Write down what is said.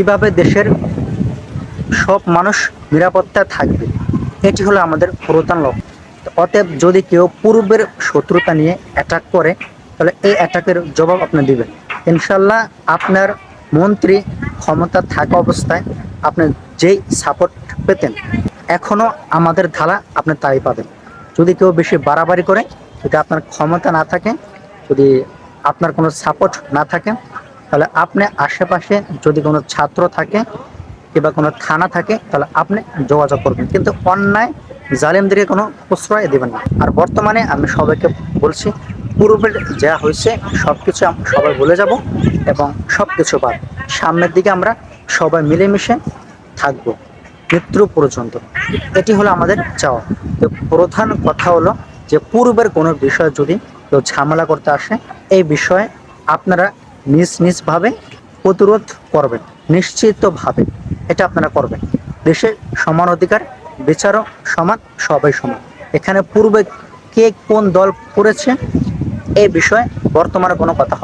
কীভাবে দেশের সব মানুষ নিরাপত্তা থাকবে? এটি হলো আমাদের প্রধান লক্ষ্য। অতএব যদি কেউ পূর্বের শত্রুতা নিয়ে অ্যাটাক করে, তাহলে এই অ্যাটাকের জবাব আপনি দিবেন। ইনশাল্লাহ আপনার মন্ত্রী ক্ষমতা থাকা অবস্থায় আপনি যেই সাপোর্ট পেতেন, এখনও আমাদের ধারা আপনি তাই পাবেন। যদি কেউ বেশি বাড়াবাড়ি করে, যদি আপনার ক্ষমতা না থাকে, যদি আপনার কোনো সাপোর্ট না থাকে তাহলে আপনি আশেপাশে যদি কোনো ছাত্র থাকে কিংবা কোনো থানা থাকে, তাহলে আপনি যোগাযোগ করবেন। কিন্তু অন্যায় জালেমদেরকে কোনো প্রশ্রয় দেবেন না। আর বর্তমানে আমি সবাইকে বলছি, পূর্বের যা হয়েছে সব কিছু সবাই ভুলে যাব এবং সব কিছু বাদ। সামনের দিকে আমরা সবাই মিলেমিশে থাকব, মৃত্যু পর্যন্ত। এটি হলো আমাদের চাওয়া। তো প্রধান কথা হলো যে, পূর্বের কোনো বিষয় যদি কেউ ঝামেলা করতে আসে, এই বিষয়ে আপনারা নিজ নিজভাবে প্রতিরোধ করবেন নিশ্চিতভাবে এটা আপনারা করবেন দেশে সমান অধিকার বিচারও সমান, সবাই সমান এখানে পূর্বে কে কোন দল করেছে, এ বিষয়ে বর্তমানে কোনো কথা।